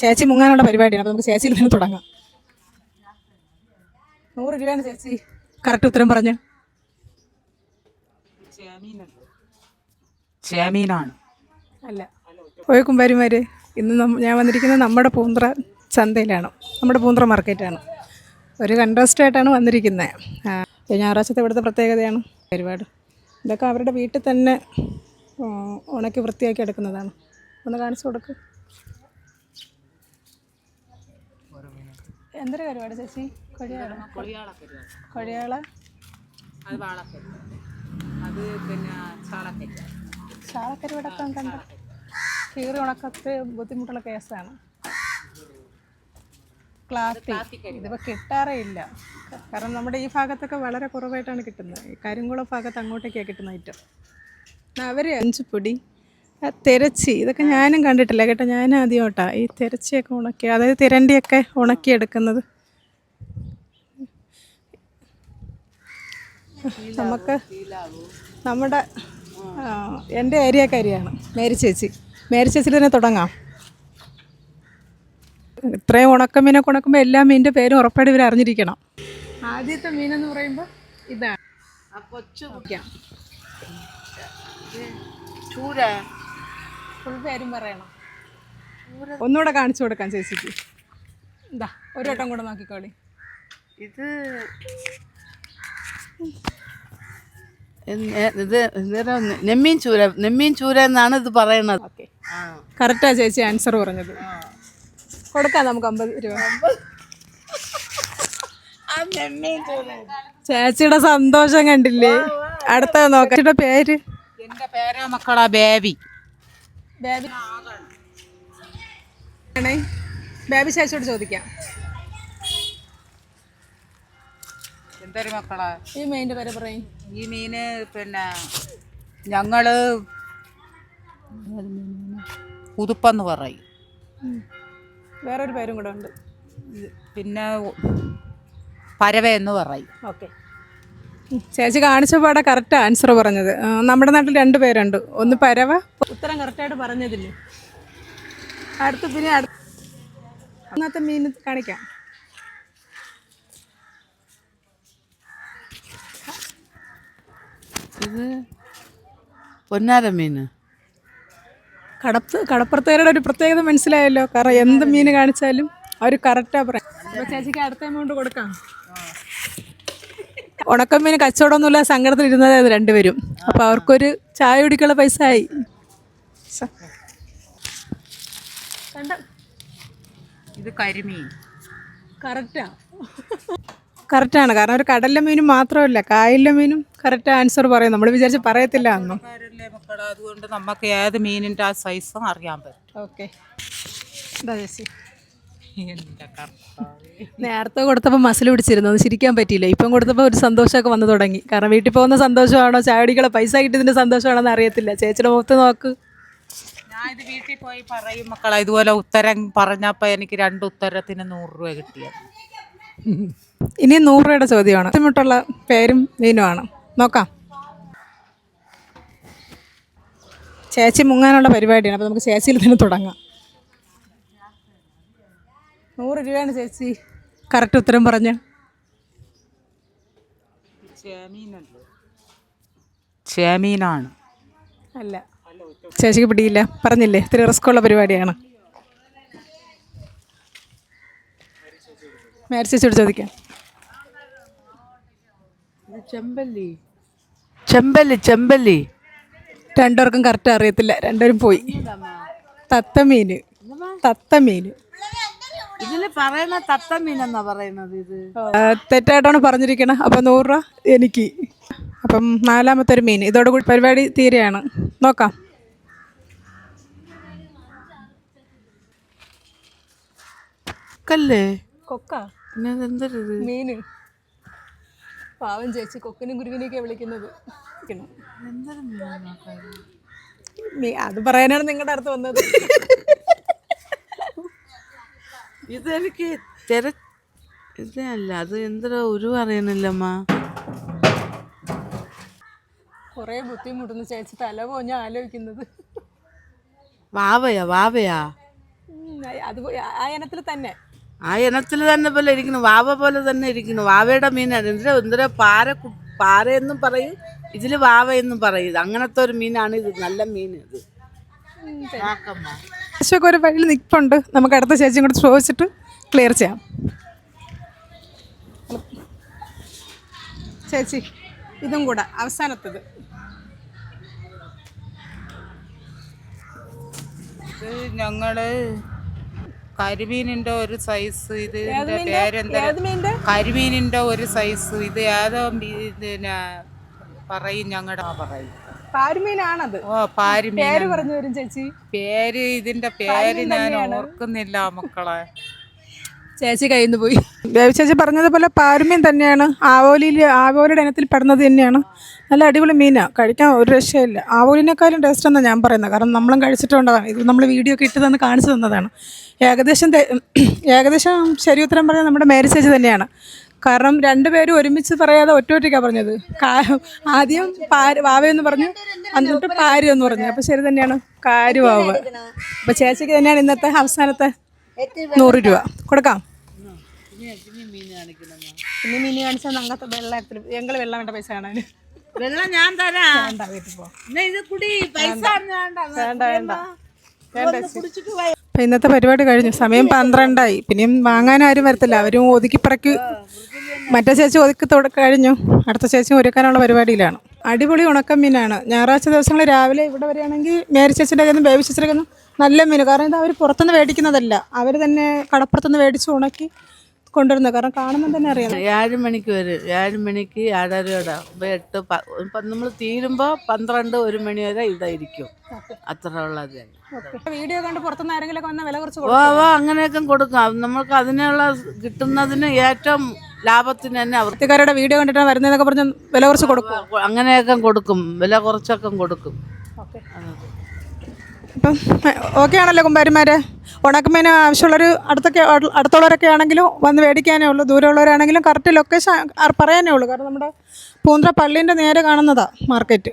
ചേച്ചി മുങ്ങാനുള്ള പരിപാടിയാണ്. അപ്പോൾ നമുക്ക് ചേച്ചിയിൽ തന്നെ തുടങ്ങാം. നൂറ് രൂപയാണ് ചേച്ചി. കറക്റ്റ് ഉത്തരം പറഞ്ഞു. ചേമീനാണ്. അല്ല. പോയ കുമ്പാരിമാര് ഇന്ന് ഞാൻ വന്നിരിക്കുന്നത് നമ്മുടെ പൂന്ത്ര ചന്തയിലാണ്. നമ്മുടെ പൂന്ത്ര മാർക്കറ്റാണ്. ഒരു കൺട്രാസ്റ്റ് ആയിട്ടാണ് വന്നിരിക്കുന്നത്. ഞായറാഴ്ചത്തെ ഇവിടുത്തെ പ്രത്യേകതയാണ്. ഒരുപാട്. ഇതൊക്കെ അവരുടെ വീട്ടിൽ തന്നെ ഉണക്കി വൃത്തിയാക്കി എടുക്കുന്നതാണ്. ഒന്ന് കാണിച്ചു കൊടുക്ക്. എന്തൊരു പരിപാടി ചേച്ചി? കൊഴിയാള കൊഴിയാള അത് വാളക്കരി. അത് പിന്നെ ചാളക്കരി. കണ്ട കീറി ഉണക്കത്തെ ബുദ്ധിമുട്ടുള്ള കേസാണ്. ക്ലാത്തി ഇതിപ്പോൾ കിട്ടാറേ ഇല്ല. കാരണം നമ്മുടെ ഈ ഭാഗത്തൊക്കെ വളരെ കുറവായിട്ടാണ് കിട്ടുന്നത്. കരിങ്കുളം ഭാഗത്ത് അങ്ങോട്ടേക്കാണ് കിട്ടുന്ന ഐറ്റം അവർ അഞ്ചുപ്പൊടി തിരച്ചി. ഇതൊക്കെ ഞാനും കണ്ടിട്ടില്ല കേട്ടോ. ഞാൻ ആദ്യമായിട്ടാണ് ഈ തിരച്ചിയൊക്കെ ഉണക്കി അതായത് തിരണ്ടിയൊക്കെ ഉണക്കിയെടുക്കുന്നത്. നമുക്ക് നമ്മുടെ എന്റെ എന്റെ ഏരിയക്കാരിയാണ് മേരി ചേച്ചി. മേരി ചേച്ചിയിൽ തന്നെ തുടങ്ങാം. ഇത്രയും ഉണക്കമീനെ ഉണക്കുമ്പോൾ എല്ലാ മീനിന്റെ പേരും ഉറപ്പായിട്ട് ഇവർ അറിഞ്ഞിരിക്കണം. ആദ്യത്തെ മീനെന്ന് പറയുമ്പോൾ ഇതാണ്. കൊച്ചു ചൂര ഫുൾ പേരും പറയണം. ഒന്നുകൂടെ കാണിച്ചു കൊടുക്കാം ചേച്ചിക്ക്. എന്താ ഒരു വട്ടം കൂടെ നോക്കിക്കോളി. ഇത് ഇത് നെമ്മീൻ ചൂര നെമ്മീൻ ചൂര എന്നാണ് ഇത് പറയുന്നത് കറക്റ്റാ ചേച്ചി ആൻസർ പറഞ്ഞത്. കൊടുക്കാം നമുക്ക് അമ്പത് രൂപ. ചേച്ചിയുടെ സന്തോഷം കണ്ടില്ലേ? അടുത്ത നോക്കാം. ചേച്ചിയുടെ പേര്? എന്റെ പേരാ മക്കളാ ബേബി. ബേബി ബേബി ചേച്ചിയോട് ചോദിക്കാം. എന്തൊരു മക്കളാ? ഈ മീനിന്റെ പേര് പറയും. ഈ മീന് പിന്നെ ഞങ്ങൾ ഉതുപ്പെന്ന് പറയും. വേറൊരു പേരും കൂടെ ഉണ്ട്. പിന്നെ പരവ എന്ന് പറയും. ഓക്കെ. ചേച്ചി കാണിച്ച പാടെ കറക്റ്റ് ആൻസർ പറഞ്ഞത്. നമ്മുടെ നാട്ടിൽ രണ്ട് പേരുണ്ട്. ഒന്ന് പരവ. ഉത്തരം കറക്റ്റായിട്ട് പറഞ്ഞതില്ലേ? അടുത്ത പിന്നെ അടുത്ത അന്നത്തെ മീൻ കാണിക്കാം. ഇത് പൊന്നാര മീൻ കടപ്പ് കടപ്പുറത്തുകാരുടെ ഒരു പ്രത്യേകത മനസ്സിലായല്ലോ. കാരണം എന്ത് മീൻ കാണിച്ചാലും അവർ കറക്റ്റാ പറയാം. അപ്പോൾ ചേച്ചിക്ക് അടുത്ത എമൗണ്ട് കൊടുക്കാം. ഉണക്കമീൻ കച്ചവടമൊന്നുമില്ല സങ്കടത്തിൽ ഇരുന്നത് രണ്ടുപേരും. അപ്പോൾ അവർക്കൊരു ചായ കുടിക്കുള്ള പൈസ ആയി. കറക്റ്റ് ആണ് ഇത് കരിമീൻ. കറക്റ്റാ. കറക്റ്റാണ്. കാരണം ഒരു കടലിലെ മീനും മാത്രമല്ല കായലിലെ മീനും കറക്റ്റ് ആൻസർ പറയും. നമ്മൾ വിചാരിച്ച് പറയത്തില്ല അന്നും. അതുകൊണ്ട് നമുക്ക് ഏത് മീനിന്റെ ആ സൈസും അറിയാൻ പറ്റും. ഓക്കെ. നേരത്തെ കൊടുത്തപ്പോൾ മസിൽ പിടിച്ചിരുന്നു. അത് ചിരിക്കാൻ പറ്റിയില്ല. ഇപ്പം കൊടുത്തപ്പോൾ ഒരു സന്തോഷമൊക്കെ വന്നു തുടങ്ങി. കാരണം വീട്ടിൽ പോകുന്ന സന്തോഷമാണോ ചാടികളെ പൈസ കിട്ടിയതിന്റെ സന്തോഷമാണോ എന്ന് അറിയത്തില്ല. ചേച്ചിയുടെ മുഖത്ത് നോക്ക്. ഞാൻ ഇത് വീട്ടിൽ പോയി പറയും മക്കളെ ഇതുപോലെ ഉത്തരം പറഞ്ഞപ്പോൾ എനിക്ക് രണ്ട് ഉത്തരത്തിന് നൂറ് രൂപ കിട്ടിയത്. ഇനി നൂറ് രൂപയുടെ ചോദ്യമാണ്. ബുദ്ധിമുട്ടുള്ള പേരും മീനുമാണ് നോക്കാം. ചേച്ചി മുങ്ങാനുള്ള പരിപാടിയാണ്. അപ്പോൾ നമുക്ക് ചേച്ചിയിൽ തന്നെ തുടങ്ങാം. നൂറ് രൂപയാണ് ചേച്ചി. കറക്റ്റ് ഉത്തരം പറഞ്ഞ. ചേമീനാണ്. അല്ല. ചേച്ചിക്ക് പിടിയില്ല. പറഞ്ഞില്ലേ? ഇത്തിരി റിസ്ക്കുള്ള പരിപാടിയാണ്. മേരി ചേച്ചിയോട് ചോദിക്കാം. ചെമ്പല്ലി. ചെമ്പല്ലി ചെമ്പല്ലി. രണ്ടുപേർക്കും കറക്റ്റ് അറിയത്തില്ല. രണ്ടുപേരും പോയി. തത്തമീന്. തത്തമീൻ ഇതിൽ പറയുന്ന തത്ത മീനെന്നാ പറയുന്നത് ഇത്? തെറ്റായിട്ടാണ് പറഞ്ഞിരിക്കണേ. അപ്പം നൂറ് രൂപ എനിക്ക്. അപ്പം നാലാമത്തെ ഒരു മീൻ. ഇതോടുകൂടി പരിപാടി തീരെയാണ്. നോക്കാം. കൊക്കല്ലേ? കൊക്ക. പിന്നെ മീൻ പാവം ചേച്ചി കൊക്കിനും കുരുവിനെയൊക്കെ വിളിക്കുന്നത്. എന്തൊരു മീനാ മീ- അത് പറയാനാണ് നിങ്ങളുടെ അടുത്ത് വന്നത്. ഇതെനിക്ക് തിര ഇതല്ല അത് എന്തോ ഒരു അറിയണില്ലമ്മ കുറേ ബുദ്ധിമുട്ടുന്ന ചേച്ചി തല പോഞ്ഞ ആലോചിക്കുന്നത്. വാവയാ വാവയാ. അത് ആ ഇനത്തിൽ തന്നെ. ആ ഇനത്തിൽ തന്നെ പോലെ ഇരിക്കുന്നു വാവ പോലെ തന്നെ ഇരിക്കുന്നു. വാവയുടെ മീനാണ് എന്തിനാ എന്തിനാ പാര പാര പാരയെന്നും പറയും ഇതിൽ വാവ എന്നും പറയും അങ്ങനത്തെ ഒരു മീനാണ് ഇത് നല്ല മീൻ ഇത്. ആശയൊക്കെ ഒരു വഴിയിൽ നിൽപ്പുണ്ട്. നമുക്ക് അടുത്ത ചേച്ചിയും കൂടെ ചോദിച്ചിട്ട് ക്ലിയർ ചെയ്യാം. ചേച്ചി ഇതും കൂടെ അവസാനത്തത്. ഇത് ഞങ്ങൾ കരിമീനിന്റെ ഒരു സൈസ് ഇത് ഇതിന്റെ പേരെന്താ? കരിമീനിന്റെ ഒരു സൈസ് ഇത് ഏതോ പിന്നെ പറയും ഞങ്ങളുടെ പറയും. പാരുമീനാണത്. ഓ പാരിമീൻ പേര് പറഞ്ഞു വരും ചേച്ചി. പേര് ഇതിന്റെ പേര് ഞാൻ ഓർക്കുന്നില്ല മക്കളെ. ചേച്ചി കയ്യിൽ നിന്ന് പോയി. ദേവി ചേച്ചി പറഞ്ഞതുപോലെ പാരുമീൻ തന്നെയാണ്. ആവോലിയിൽ ആവോലിയുടെ ഇനത്തിൽ പെടുന്നത് തന്നെയാണ്. നല്ല അടിപൊളി മീനാണ് കഴിക്കാൻ ഒരു രക്ഷയില്ല. ആവോലിനേക്കാളും ടേസ്റ്റ് എന്നാണ് ഞാൻ പറയുന്നത്. കാരണം നമ്മളും കഴിച്ചിട്ടുണ്ടതാണ് ഇത് നമ്മൾ വീഡിയോ ഒക്കെ ഇട്ട് തന്ന് കാണിച്ചു തന്നതാണ്. ഏകദേശം ഏകദേശം ശരി ഉത്തരം പറഞ്ഞാൽ നമ്മുടെ മേരി ചേച്ചി തന്നെയാണ്. കാരണം രണ്ടുപേരും ഒരുമിച്ച് പറയാതെ ഒറ്റ ഒറ്റയ്ക്കാണ് പറഞ്ഞത് ആദ്യം പാര് വാവയെന്ന് പറഞ്ഞു എന്നിട്ട് പാരി എന്ന് പറഞ്ഞു. അപ്പോൾ ശരി തന്നെയാണ്. കാര്യവാവ് അപ്പോൾ ചേച്ചിക്ക് തന്നെയാണ് ഇന്നത്തെ അവസാനത്തെ നൂറ് രൂപ. കൊടുക്കാം. പിന്നെ മീൻ കാണിച്ചാൽ അങ്ങനത്തെ വെള്ളത്തിൽ ഞങ്ങൾ വെള്ളം വേണ്ട പൈസ കാണാൻ വെള്ളം ഞാൻ തരാം. വേണ്ട വീട്ടിൽ പോ. ഇത് കുടി പൈസ വേണ്ട. വേണ്ട. അപ്പം ഇന്നത്തെ പരിപാടി കഴിഞ്ഞു. സമയം പന്ത്രണ്ടായി. പിന്നെയും വാങ്ങാൻ ആരും വരത്തില്ല. അവരും ഒതുക്കിപ്പറക്കി മറ്റേ ചേച്ചി ഒതുക്കി കഴിഞ്ഞു. അടുത്ത ചേച്ചി ഒരുക്കാനുള്ള പരിപാടിയിലാണ്. അടിപൊളി ഉണക്കം മീനാണ്. ഞായറാഴ്ച ദിവസങ്ങൾ രാവിലെ ഇവിടെ വരികയാണെങ്കിൽ മേരി ചേച്ചിന്റെ കയ്യിൽ നിന്ന് ബേബി നല്ല മീൻ. കാരണം ഇത് അവർ പുറത്തുനിന്ന് മേടിക്കുന്നതല്ല. അവർ തന്നെ കടപ്പുറത്തുനിന്ന് മേടിച്ച് ഉണക്കി കൊണ്ടുവരുന്നത്? കാരണം കാണുമ്പോൾ തന്നെ അറിയാം. ഏഴ് മണിക്ക് വരും. ഏഴ് മണിക്ക് ഏഴരയോടെ എട്ട് നമ്മൾ തീരുമ്പോൾ പന്ത്രണ്ട് ഒരു മണി വരെ ഇതായിരിക്കും. അത്ര ഉള്ളത് വീഡിയോ കണ്ട് പുറത്തുനിന്ന് ആരെങ്കിലും വന്ന വില കുറച്ച് ഓ ഓ അങ്ങനെയൊക്കെ കൊടുക്കാം. നമ്മൾക്ക് നമുക്ക് അതിനുള്ള കിട്ടുന്നതിന് ഏറ്റവും ലാഭത്തിന് തന്നെ അവർ വൃത്തിക്കാരുടെ വീഡിയോ കണ്ടിട്ടാണ് വരുന്നതെന്നൊക്കെ പറഞ്ഞ് വില കുറച്ച് കൊടുക്കും. അങ്ങനെയൊക്കെ കൊടുക്കും. വില കുറച്ചൊക്കെ കൊടുക്കും. അപ്പം ഓക്കെ ആണല്ലോ കുമ്പാരിമാരെ ഉണക്കമീൻ ആവശ്യമുള്ളൊരു അടുത്തൊക്കെ അടുത്തുള്ളവരൊക്കെ ആണെങ്കിലും വന്ന് മേടിക്കാനേ ഉള്ളൂ. ദൂരമുള്ളവരാണെങ്കിലും കറക്റ്റ് ലൊക്കേഷൻ പറയാനേ ഉള്ളൂ. കാരണം നമ്മുടെ പൂന്ത്ര പള്ളീന്റെ നേരെ കാണുന്നതാണ് മാർക്കറ്റ്